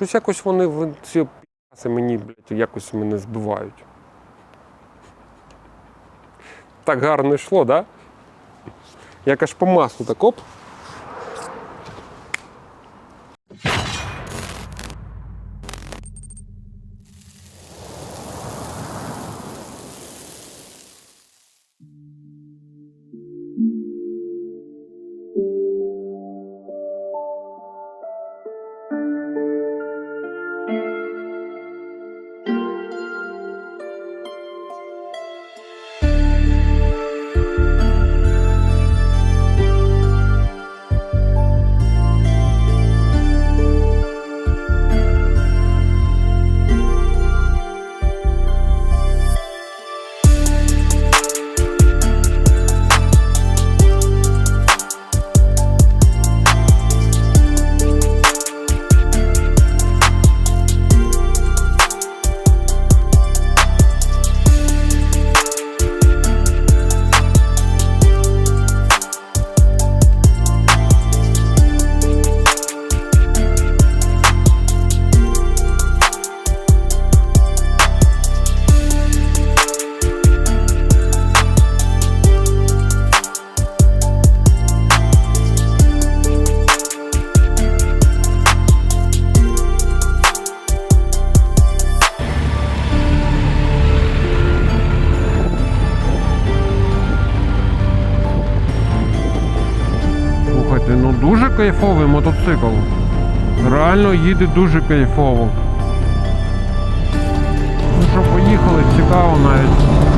Щось якось вони ці п'яси мені, блядь, якось мене збивають. Так гарно йшло, да? Як аж по маслу так оп. Кайфовий мотоцикл. Реально їде дуже кайфово. Ну що, поїхали, цікаво навіть.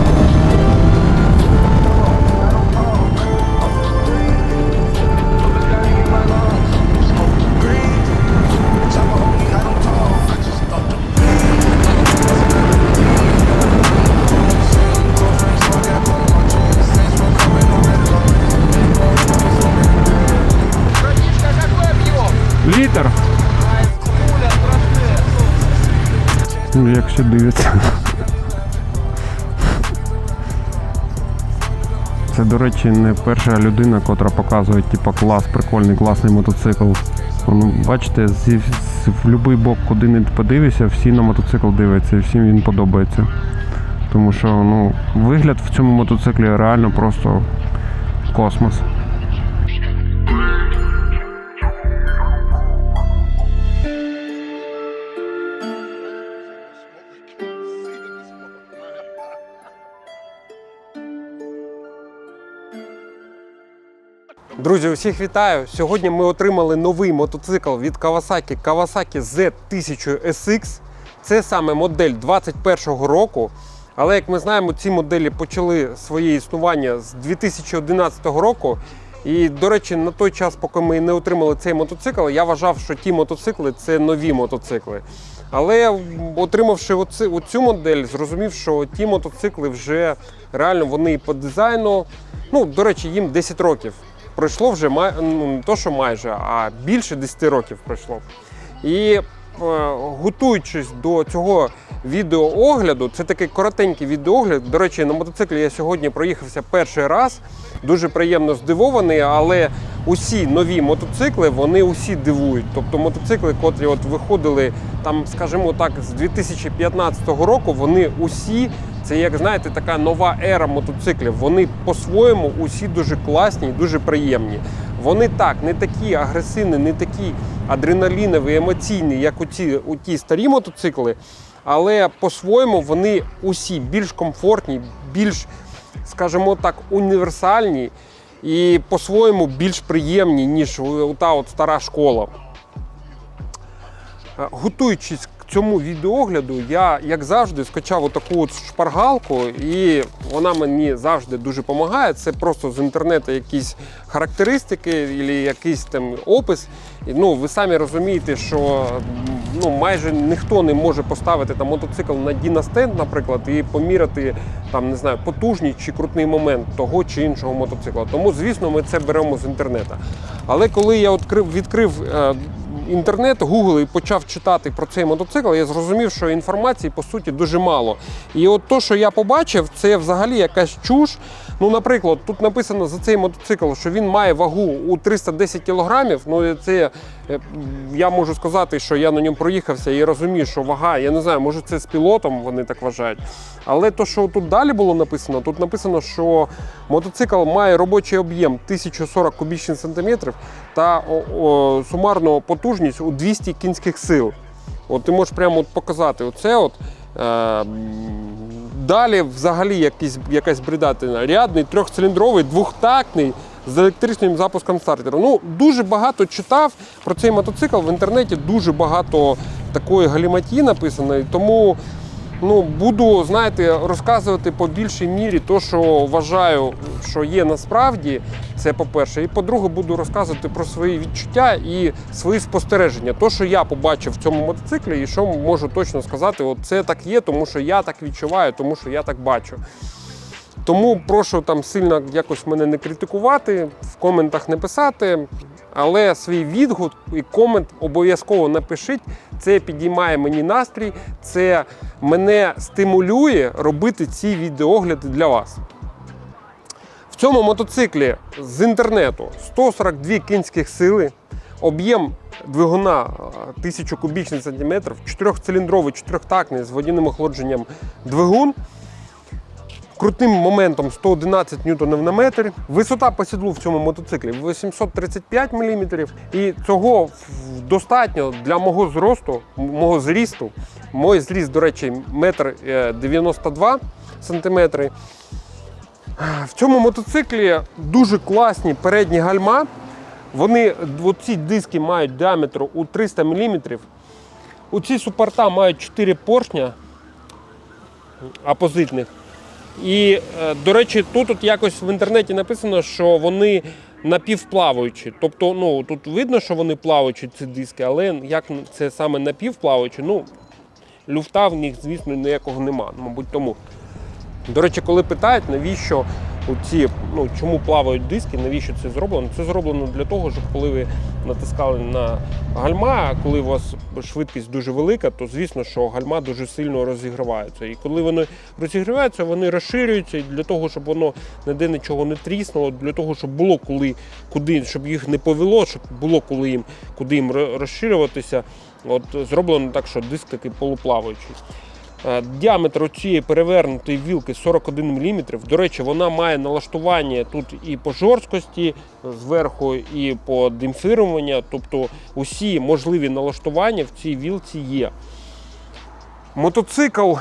Ну, Як ще дивиться. Це, до речі, не перша людина, котра показує, типа, клас, прикольний, класний мотоцикл. Ну, бачите, зі, з, в будь-який бок, куди не подивишся, всі на мотоцикл дивляться і всім він подобається. Тому що ну, вигляд в цьому мотоциклі реально просто космос. Друзі, усіх вітаю! Сьогодні ми отримали новий мотоцикл від Kawasaki Kawasaki Z1000 SX. Це саме модель 21-го року. Але як ми знаємо, ці моделі почали своє існування з 2011 року. І, до речі, на той час, поки ми не отримали цей мотоцикл, я вважав, що ті мотоцикли це нові мотоцикли. Але отримавши оці, оцю модель, зрозумів, що ті мотоцикли вже реально вони по дизайну. Ну, до речі, їм 10 років. Пройшло вже ну, не то, що майже, а більше 10 років пройшло. І е, готуючись до цього відеоогляду, це такий коротенький відеоогляд. До речі, на мотоциклі я сьогодні проїхався перший раз. Дуже приємно здивований, але усі нові мотоцикли вони усі дивують. Тобто мотоцикли, котрі от виходили там, скажімо так, з 2015 року, вони усі. Це як знаєте, така нова ера мотоциклів. Вони по-своєму усі дуже класні і дуже приємні. Вони так не такі агресивні, не такі адреналінові, емоційні, як у ті, у ті старі мотоцикли. Але по-своєму вони усі більш комфортні, більш, скажімо так, універсальні і по-своєму більш приємні, ніж та от стара школа. Е, Готуючись цьому відеогляду, я, як завжди, скачав отаку от шпаргалку, і вона мені завжди дуже допомагає. Це просто з інтернету якісь характеристики або якийсь там опис. Ну, ви самі розумієте, що ну, майже ніхто не може поставити там мотоцикл на дінастенд, наприклад, і поміряти там, не знаю, потужність чи крутний момент того чи іншого мотоцикла. Тому, звісно, ми це беремо з інтернету. Але коли я відкрив, відкрив е, інтернет, Google і почав читати про цей мотоцикл, я зрозумів, що інформації по суті дуже мало. І от то, що я побачив, це взагалі якась чуш. Ну, наприклад, тут написано за цей мотоцикл, що він має вагу у 310 кг. Ну, це е, я можу сказати, що я на ньому проїхався і розумію, що вага, я не знаю, може це з пілотом вони так вважають. Але то, що тут далі було написано, тут написано, що мотоцикл має робочий об'єм 1040 кубічних сантиметрів та сумарну потужність у 200 кінських сил. От ти можеш прямо от показати оце. От, е, далі взагалі якісь, якась бридатина. Рядний, трьохциліндровий, двохтактний з електричним запуском стартера. Ну, дуже багато читав про цей мотоцикл в інтернеті, дуже багато такої галіматії написано. Тому ну, буду, знаєте, розказувати по більшій мірі те, що вважаю, що є насправді. Це по-перше. І по-друге, буду розказувати про свої відчуття і свої спостереження. То, що я побачив в цьому мотоциклі, і що можу точно сказати, от це так є, тому що я так відчуваю, тому що я так бачу. Тому прошу там сильно якось мене не критикувати, в коментах не писати. Але свій відгук і комент обов'язково напишіть. Це підіймає мені настрій, це мене стимулює робити ці відеогляди для вас. В цьому мотоциклі з інтернету 142 кінських сили, об'єм двигуна е, 1000 кубічних сантиметрів, 4-циліндровий, 4-тактний з водяним охолодженням двигун. Крутим моментом 111 ньютонів на метр. Висота по сідлу в цьому мотоциклі 835 мм. І цього достатньо для мого зросту, мого зрісту. Мой зріст, до речі, 1,92 см. В цьому мотоциклі дуже класні передні гальма. Вони ці диски мають діаметр у 300 мм. У ці супорта мають 4 поршня опозитних. І, е, до речі, тут от якось в інтернеті написано, що вони напівплаваючі. Тобто, ну тут видно, що вони плаваючі, ці диски, але як це саме напівплаваючі, ну люфта в них, звісно, ніякого нема, мабуть, тому. До речі, коли питають, навіщо ці, ну чому плавають диски, навіщо це зроблено? Це зроблено для того, щоб коли ви натискали на гальма, коли у вас швидкість дуже велика, то звісно, що гальма дуже сильно розігріваються. І коли вони розігріваються, вони розширюються для того, щоб воно ніде нічого не тріснуло, для того, щоб було коли, куди, щоб їх не повело, щоб було коли їм, куди їм розширюватися. От зроблено так, що диск такий полуплаваючий. Е, Діаметр цієї перевернутої вілки 41 мм. До речі, вона має налаштування тут і по жорсткості зверху, і по демпфіруванню. Тобто усі можливі налаштування в цій вілці є. Мотоцикл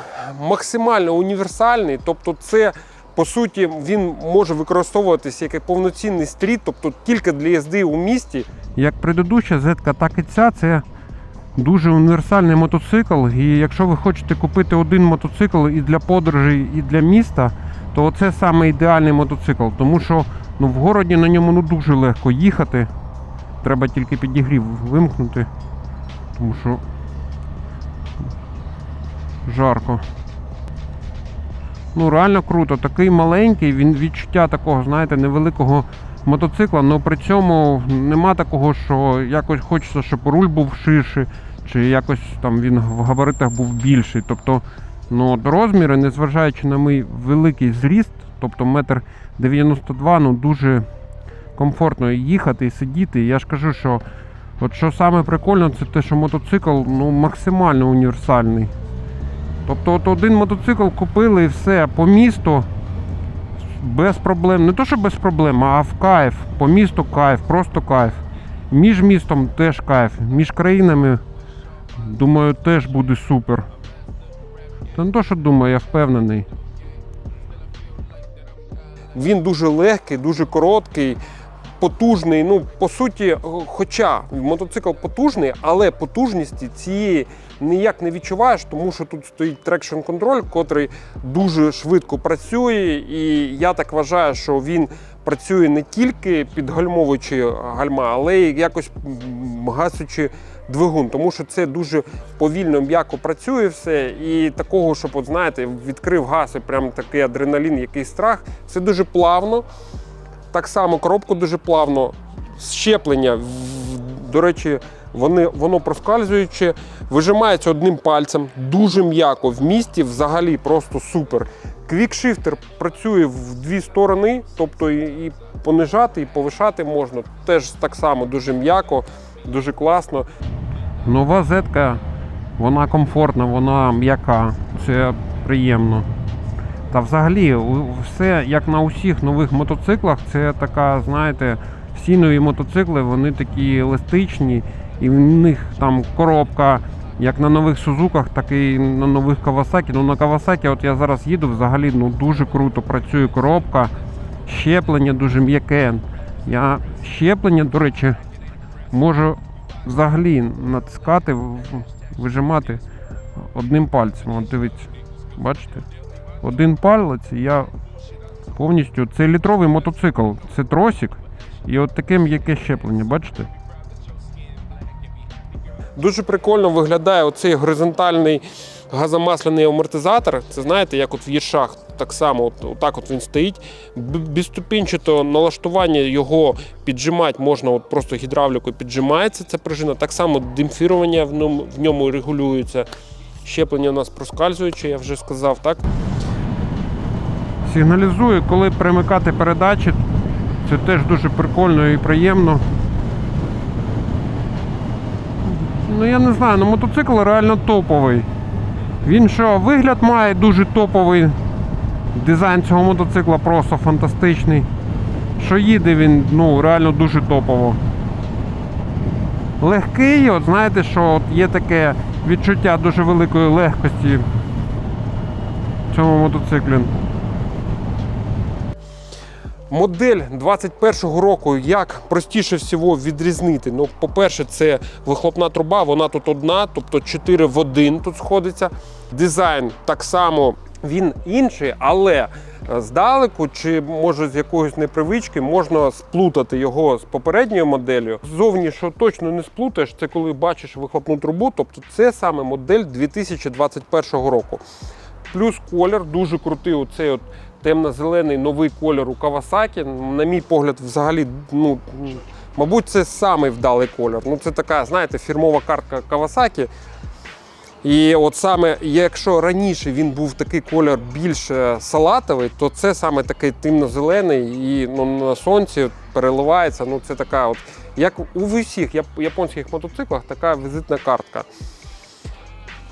максимально універсальний, тобто це. По суті, він може використовуватися як повноцінний стріт, тобто тільки для їзди у місті. Як предыдуща зетка, так і ця це дуже універсальний мотоцикл. І якщо ви хочете купити один мотоцикл і для подорожей, і для міста, то це саме ідеальний мотоцикл. Тому що ну, в городі на ньому ну, дуже легко їхати. Треба тільки підігрів вимкнути, тому що жарко. Ну, реально круто. Такий маленький, він відчуття такого, знаєте, невеликого мотоцикла, але при цьому нема такого, що якось хочеться, щоб руль був ширший, чи якось там він в габаритах був більший. Тобто, ну, розміри, незважаючи на мій великий зріст, тобто метр 92, ну дуже комфортно їхати і сидіти. Я ж кажу, що от що саме прикольно, це те, що мотоцикл ну, максимально універсальний. Тобто от один мотоцикл купили і все по місту без проблем. Не то, що без проблем, а в кайф. По місту кайф, просто кайф. Між містом теж кайф. Між країнами, думаю, теж буде супер. Та не то, що думаю, я впевнений. Він дуже легкий, дуже короткий, потужний. Ну, по суті, хоча мотоцикл потужний, але потужності цієї ніяк не відчуваєш, тому що тут стоїть трекшн контроль, котрий дуже швидко працює. І я так вважаю, що він працює не тільки підгальмовуючи гальма, але й якось м, двигун, тому що це дуже повільно, м'яко працює все. І такого, щоб, от, знаєте, відкрив газ і прям такий адреналін, який страх, це дуже плавно. Так само коробку дуже плавно. Щеплення, до речі, вони, воно проскальзуюче, вижимається одним пальцем, дуже м'яко. В місті взагалі просто супер. Квікшифтер працює в дві сторони, тобто і, і понижати, і повишати можна. Теж так само дуже м'яко, дуже класно. Нова зетка, вона комфортна, вона м'яка, це приємно. Та взагалі, все як на усіх нових мотоциклах, це така, знаєте, всі нові мотоцикли, вони такі еластичні, і в них там коробка, як на нових Сузуках, так і на нових Кавасакі. Ну на Кавасакі, от я зараз їду, взагалі ну, дуже круто працює коробка, щеплення дуже м'яке. Я щеплення, до речі, можу взагалі натискати, вижимати одним пальцем. От дивіться, бачите? Один палець, я повністю. Це літровий мотоцикл, це тросик. І от таке м'яке щеплення, бачите? Дуже прикольно виглядає оцей горизонтальний газомасляний амортизатор. Це знаєте, як от в Єршах, так само, от, отак от він стоїть. Б- Безступінчато налаштування його піджимати можна, от просто гідравлікою піджимається ця пружина. Так само демпфірування в ньому, в ньому регулюється. Щеплення у нас проскальзуюче, я вже сказав, так? Сигналізує, коли перемикати передачі. Це теж дуже прикольно і приємно. Ну я не знаю, ну мотоцикл реально топовий. Він що, вигляд має дуже топовий. Дизайн цього мотоцикла просто фантастичний. Що їде він, ну, реально дуже топово. Легкий, от знаєте, що от є таке відчуття дуже великої легкості в цьому мотоциклі. Модель 21-го року як простіше всього відрізнити. Ну, по-перше, це вихлопна труба, вона тут одна, тобто 4 в 1 тут сходиться. Дизайн так само він інший, але е, здалеку, чи може з якоїсь непривички, можна сплутати його з попередньою моделлю. Зовні, що точно не сплутаєш, це коли бачиш вихлопну трубу, тобто це саме модель 2021 року. Плюс колір дуже крутий. Оцей от темно-зелений новий колір у Кавасакі. На мій погляд, взагалі, ну мабуть, це самий вдалий колір. Ну, це така, знаєте, фірмова картка Кавасакі. І от саме, якщо раніше він був такий колір більш е, салатовий, то це саме такий темно-зелений і ну, на сонці переливається. Ну, це така, от, як у всіх японських мотоциклах, така візитна картка.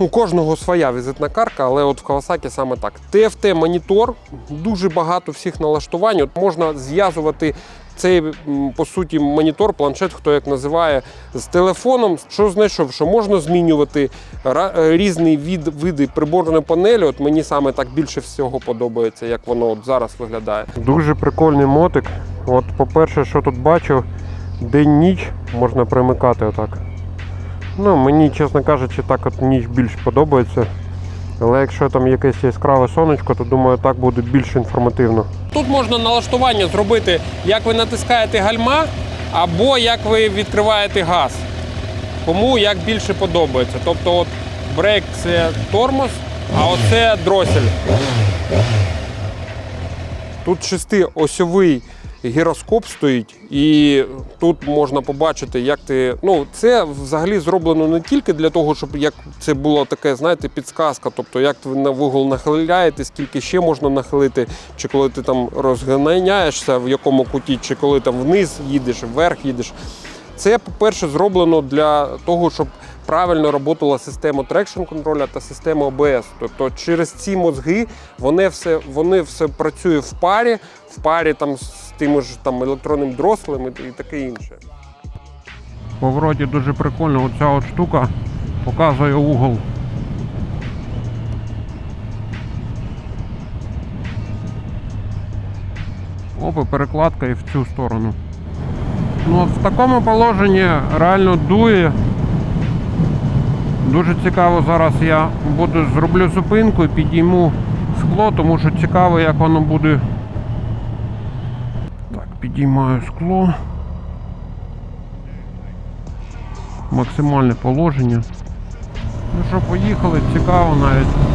У кожного своя візитна картка, але от в Kawasaki саме так. TFT монітор, дуже багато всіх налаштувань. От можна зв'язувати цей по суті монітор, планшет, хто як називає, з телефоном. Що знайшов? Що можна змінювати е, різні від, види приборної панелі. От мені саме так більше всього подобається, як воно от зараз виглядає. Дуже прикольний мотик. От, по-перше, що тут бачу, день-ніч можна примикати отак. Ну, мені, чесно кажучи, так от ніч більш подобається. Але якщо там якесь яскраве сонечко, то думаю, так буде більш інформативно. Тут можна налаштування зробити, як ви натискаєте гальма, або як ви відкриваєте газ. Кому як більше подобається. Тобто, от брейк це тормоз, а оце дросель. Тут шестиосьовий гіроскоп стоїть, і тут можна побачити, як ти. Ну, це взагалі зроблено не тільки для того, щоб як це було таке, знаєте, підсказка. Тобто, як ви на вугол нахиляєте, скільки ще можна нахилити, чи коли ти там розганяєшся, в якому куті, чи коли там вниз їдеш, вверх їдеш. Це, по-перше, зроблено для того, щоб правильно працювала система трекшн контроля та система ОБС. Тобто через ці мозги вони все, вони все працює в парі, в парі там тим ж там електронним дрослем і, таке інше. В дуже прикольно, оця от штука показує угол. Опа, перекладка і в цю сторону. Ну, в такому положенні реально дує. Дуже цікаво зараз я буду зроблю зупинку і підійму скло, тому що цікаво, як воно буде. Підіймаю скло. максимальне положення. Ну що, поїхали, цікаво навіть.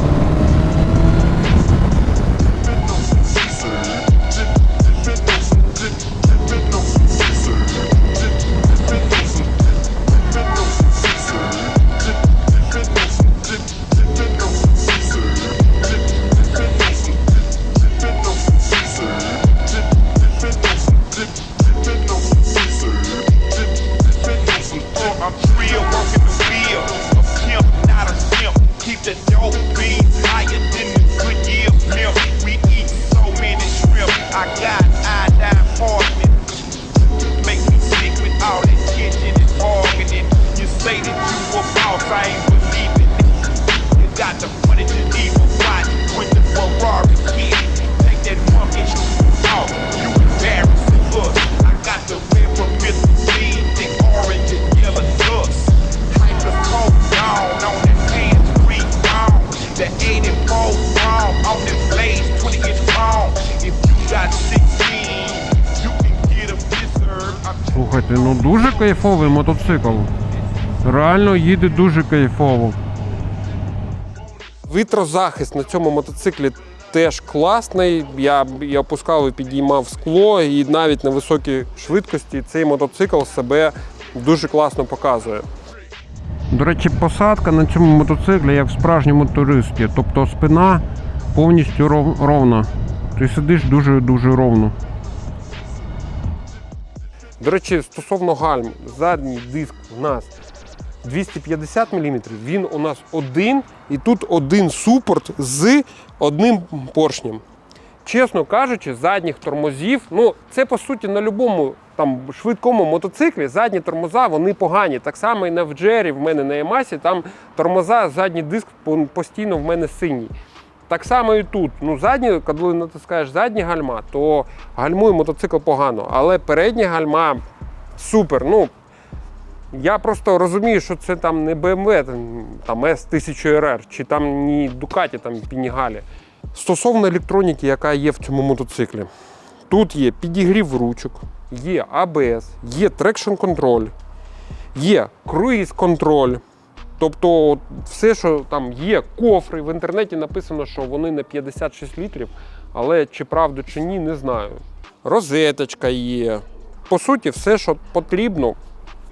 Кайфовий мотоцикл. Реально їде дуже кайфово. Вітрозахист на цьому мотоциклі теж класний. Я, я опускав і підіймав скло, і навіть на високій швидкості цей мотоцикл себе дуже класно показує. До речі, посадка на цьому мотоциклі як в справжньому туристі. Тобто спина повністю ров- ровна. Ти сидиш дуже-дуже ровно. До речі, стосовно гальм, задній диск у нас 250 мм, він у нас один, і тут один супорт з одним поршнем. Чесно кажучи, задніх тормозів, ну це по суті на будь-якому там швидкому мотоциклі задні тормоза вони погані. Так само і на Вджері, в мене на Ямасі, там тормоза, задній диск постійно в мене синій. Так само і тут. Ну, задні, коли натискаєш задні гальма, то гальмує мотоцикл погано. Але передні гальма супер. Ну, я просто розумію, що це там не BMW, там, там S1000RR, чи там не Ducati, там Пінігалі. Стосовно електроніки, яка є в цьому мотоциклі. Тут є підігрів ручок, є ABS, є трекшн контроль, є круїз контроль. Тобто все, що там є, кофри. В інтернеті написано, що вони на 56 літрів, але чи правда, чи ні, не знаю. Розеточка є. По суті, все, що потрібно,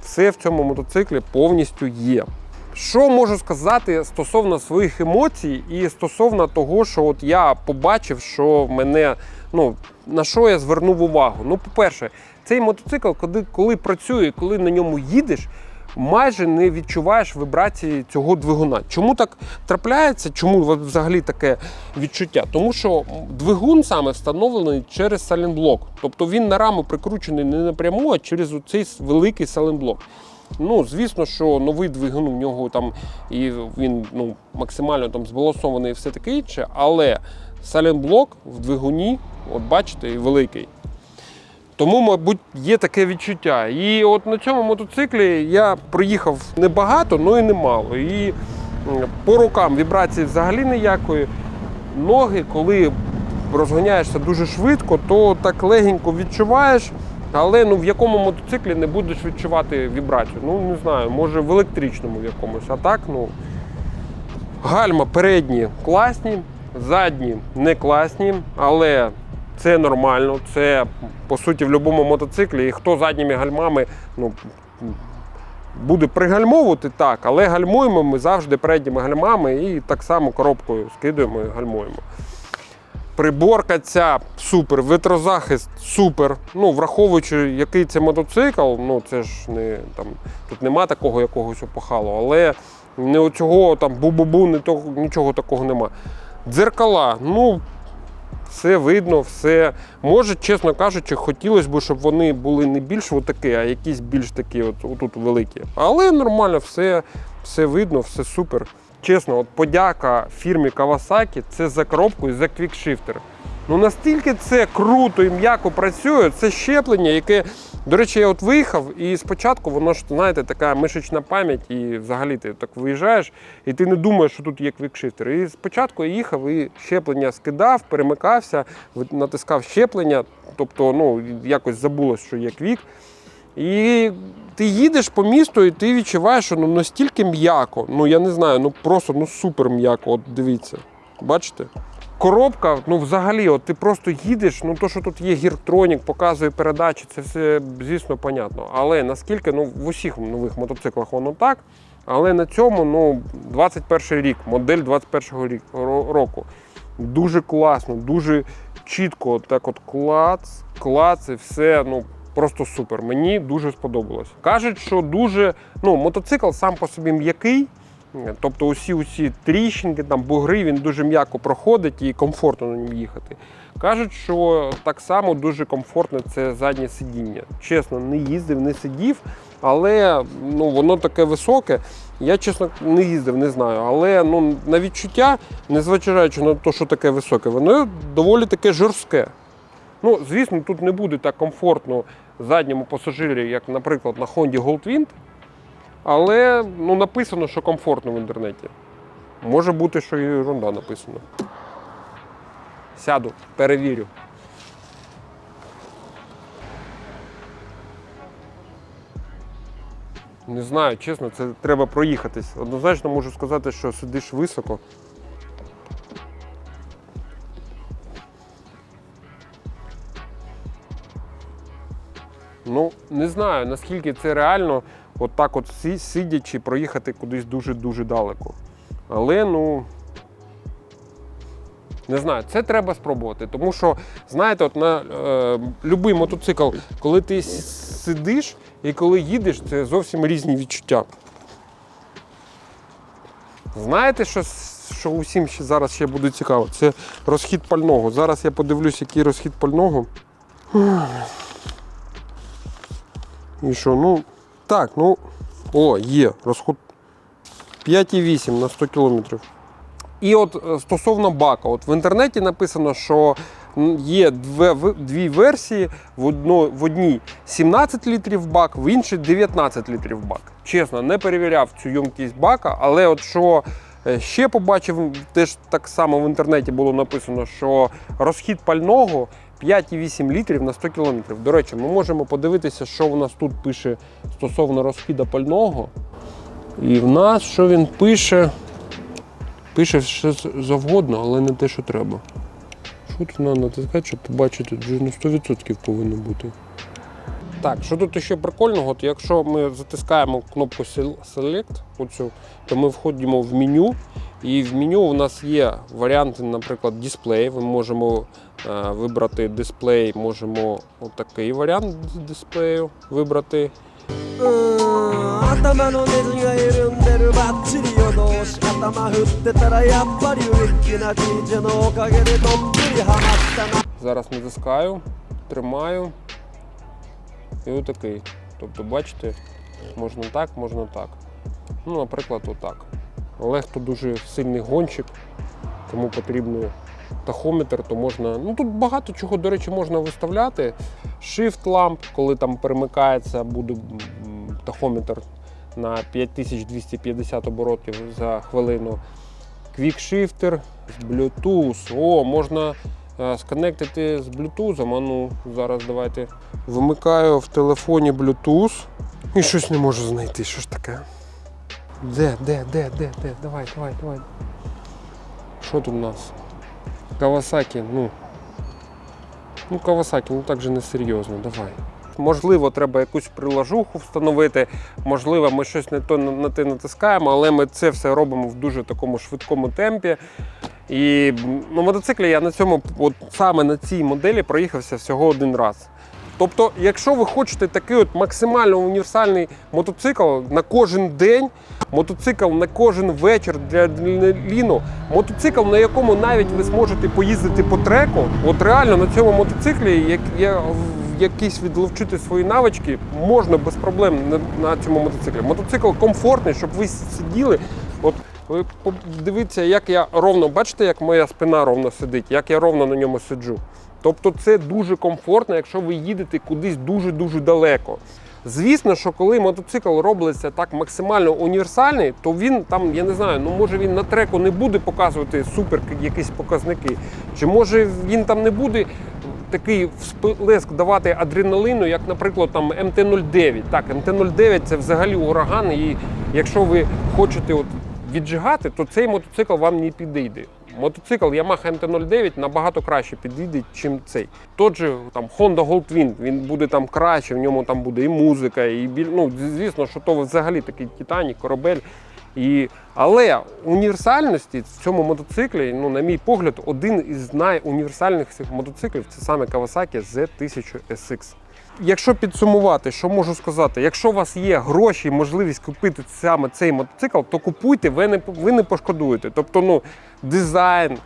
все в цьому мотоциклі повністю є. Що можу сказати стосовно своїх емоцій і стосовно того, що от я побачив, що мене, ну, на що я звернув увагу. Ну, по-перше, цей мотоцикл, коли, коли працює, коли на ньому їдеш, майже не відчуваєш вібрації цього двигуна. Чому так трапляється? Чому взагалі таке відчуття? Тому що двигун саме встановлений через салінблок. Тобто він на раму прикручений не напряму, а через цей великий салінблок. Ну, звісно, що новий двигун у нього там і він ну, максимально там збалансований і все таке інше, але салінблок в двигуні, от бачите, і великий. Тому, мабуть, є таке відчуття. І от на цьому мотоциклі я проїхав небагато, але і немало. І по рукам вібрації взагалі ніякої. Ноги, коли розганяєшся дуже швидко, то так легенько відчуваєш. Але ну в якому мотоциклі не будеш відчувати вібрацію? Ну не знаю, може в електричному в якомусь. А так, ну гальма передні класні, задні не класні, але це нормально. Це по суті в будь-якому мотоциклі. І хто задніми гальмами ну, буде пригальмовувати так, але гальмуємо ми завжди передніми гальмами і так само коробкою скидуємо і гальмуємо. Приборка ця супер, витрозахист супер. Ну, враховуючи, який це мотоцикл, ну це ж не там, тут нема такого якогось опахалу, але не оцього там бу-бу-бу, нічого такого нема. Дзеркала, ну, все видно, все. Може, чесно кажучи, хотілося б, щоб вони були не більш отакі, а якісь більш такі, от, отут великі. Але нормально, все, все видно, все супер. Чесно, от подяка фірмі Kawasaki це за коробку і за квікшифтер. Ну настільки це круто і м'яко працює, це щеплення, яке, до речі, я от виїхав, і спочатку воно ж, знаєте, така мишечна пам'ять, і взагалі ти так виїжджаєш, і ти не думаєш, що тут є квікшифтер. І спочатку я їхав і щеплення скидав, перемикався, натискав щеплення, тобто ну, якось забулось, що є квік. І ти їдеш по місту, і ти відчуваєш, що ну настільки м'яко. Ну я не знаю, ну просто ну супер м'яко. От дивіться. Бачите? Коробка, ну взагалі, от ти просто їдеш, ну то, що тут є гіртронік, показує передачі, це все, звісно, понятно. Але наскільки ну, в усіх нових мотоциклах воно так. Але на цьому ну, 21 рік, модель 21 рік, року. Дуже класно, дуже чітко, так от клац, клац і все. Ну, просто супер. Мені дуже сподобалось. Кажуть, що дуже ну, мотоцикл сам по собі м'який. Тобто усі усі тріщинки, там бугри, він дуже м'яко проходить і комфортно на ньому їхати. Кажуть, що так само дуже комфортне це заднє сидіння. Чесно, не їздив, не сидів, але ну, воно таке високе. Я чесно не їздив, не знаю. Але ну, на відчуття, незважаючи на те, що таке високе, воно доволі таке жорстке. Ну, звісно, тут не буде так комфортно задньому пасажирі, як, наприклад, на Honda Goldwind, але ну, написано, що комфортно в інтернеті. Може бути, що і ерунда написана. Сяду, перевірю. Не знаю, чесно, це треба проїхатись. Однозначно можу сказати, що сидиш високо. Ну, не знаю, наскільки це реально, от так от сидячи, проїхати кудись дуже-дуже далеко. Але ну. Не знаю, це треба спробувати. Тому що, знаєте, от на е, будь-який мотоцикл, коли ти сидиш і коли їдеш, це зовсім різні відчуття. Знаєте, що, що усім ще зараз ще буде цікаво? Це розхід пального. Зараз я подивлюсь, який розхід пального. І що, ну, так, ну, о, є, розход 5,8 на 100 кілометрів. І от е, стосовно бака, от в інтернеті написано, що є две, в- дві версії: в, одно, в одній 17 літрів бак, в іншій 19 літрів бак. Чесно, не перевіряв цю ємкість бака, але от що е, ще побачив, теж так само в інтернеті було написано, що розхід пального 5,8 літрів на 100 кілометрів. До речі, ми можемо подивитися, що у нас тут пише стосовно розхіду пального. І в нас що він пише? Пише що завгодно, але не те, що треба. Що тут треба натискати, щоб побачити? Вже на 100% повинно бути. Так, що тут ще прикольного, от якщо ми затискаємо кнопку Select, оцю, то ми входимо в меню. І в меню у нас є варіанти, наприклад, дисплей. Ми можемо е, вибрати дисплей, можемо отакий варіант дисплею вибрати. Зараз натискаю, тримаю і отакий. Тобто, бачите, можна так, можна так. Ну, Наприклад, отак. Але хто дуже сильний гонщик, кому потрібен тахометр, то можна. Ну тут багато чого, до речі, можна виставляти. Shift ламп, коли там перемикається, буде тахометр на 5250 оборотів за хвилину. Квікшифтер з Bluetooth. О, можна е, сконектити з Bluetooth. А ну, зараз давайте. Вимикаю в телефоні Bluetooth і щось не можу знайти. Що ж таке? Де, де, де, де, де? Давай, давай, давай. Що тут у нас? Кавасакі, ну. Ну, Кавасакі, ну так же не серйозно, давай. Можливо, треба якусь прилажуху встановити, можливо, ми щось не то на те натискаємо, але ми це все робимо в дуже такому швидкому темпі. І на мотоциклі я на цьому, от саме на цій моделі, проїхався всього один раз. Тобто, якщо ви хочете такий от максимально універсальний мотоцикл на кожен день, мотоцикл на кожен вечір для адреналіну, мотоцикл, на якому навіть ви зможете поїздити по треку, от реально на цьому мотоциклі, як якісь відловчити свої навички, можна без проблем на, на цьому мотоциклі. Мотоцикл комфортний, щоб ви сиділи. От ви подивіться, як я ровно, бачите, як моя спина ровно сидить, як я ровно на ньому сиджу. Тобто це дуже комфортно, якщо ви їдете кудись дуже-дуже далеко. Звісно, що коли мотоцикл робиться так максимально універсальний, то він там, я не знаю, ну може він на треку не буде показувати супер якісь показники, чи може він там не буде такий всплеск давати адреналину, як, наприклад, там МТ-09. Так, МТ-09 це взагалі ураган, і якщо ви хочете от віджигати, то цей мотоцикл вам не підійде. Мотоцикл Yamaha MT-09 набагато краще підійде, ніж цей. Тот же там Honda Goldwing, він буде там краще, в ньому там буде і музика, і біль... ну, звісно, що то взагалі такий Титанік, корабель. І... Але універсальності в цьому мотоциклі, ну, на мій погляд, один із найуніверсальніших мотоциклів це саме Kawasaki Z1000 SX. Якщо підсумувати, що можу сказати, якщо у вас є гроші і можливість купити саме цей мотоцикл, то купуйте, ви не, ви не пошкодуєте. Тобто, ну, дизайн,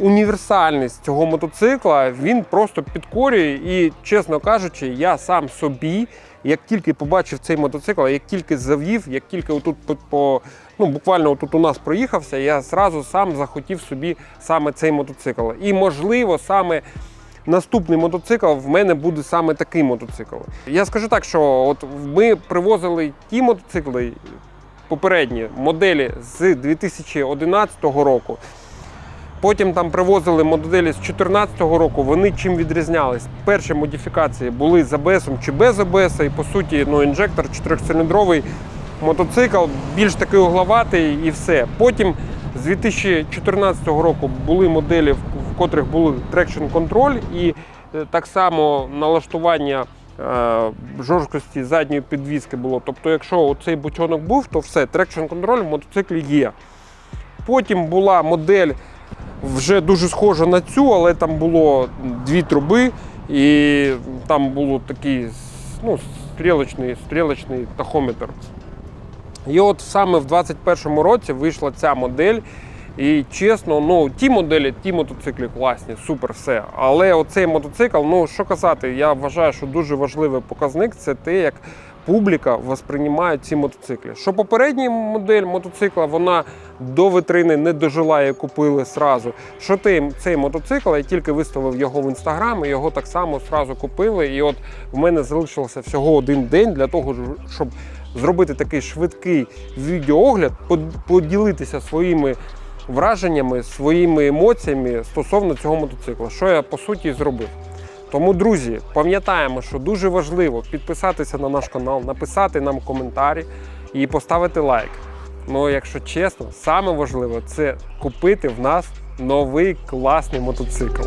універсальність цього мотоцикла він просто підкорює. І, чесно кажучи, я сам собі, як тільки побачив цей мотоцикл, як тільки завів, як тільки отут по, ну буквально отут у нас проїхався, я зразу сам захотів собі саме цей мотоцикл. І можливо, саме. Наступний мотоцикл в мене буде саме такий мотоцикл. Я скажу так, що от ми привозили ті мотоцикли попередні моделі з 2011 року. Потім там привозили моделі з 2014 року. Вони чим відрізнялись? Перші модифікації були з АБС чи без АБС, і по суті, ну, інжектор чотирьохциліндровий мотоцикл, більш такий угловатий і все. Потім з 2014 року були моделі, в котрих були traction контроль і е, так само налаштування е, жорсткості задньої підвіски було. Тобто, якщо цей бучонок був, то все, traction контроль в мотоциклі є. Потім була модель вже дуже схожа на цю, але там було дві труби, і там було такий ну, стрілочний, стрілочний тахометр. І от саме в 2021 році вийшла ця модель. І чесно, ну ті моделі, ті мотоциклі класні, супер, все. Але оцей мотоцикл, ну що казати, я вважаю, що дуже важливий показник це те, як публіка восприймає ці мотоцикли. Що попередня модель мотоцикла, вона до витрини не дожила і купили сразу. Що ти, цей мотоцикл, я тільки виставив його в інстаграм, і його так само сразу купили. І от в мене залишився всього один день для того, щоб зробити такий швидкий відеоогляд, поділитися своїми враженнями, своїми емоціями стосовно цього мотоцикла, що я по суті зробив. Тому, друзі, пам'ятаємо, що дуже важливо підписатися на наш канал, написати нам коментарі і поставити лайк. Ну, якщо чесно, саме важливе це купити в нас новий класний мотоцикл.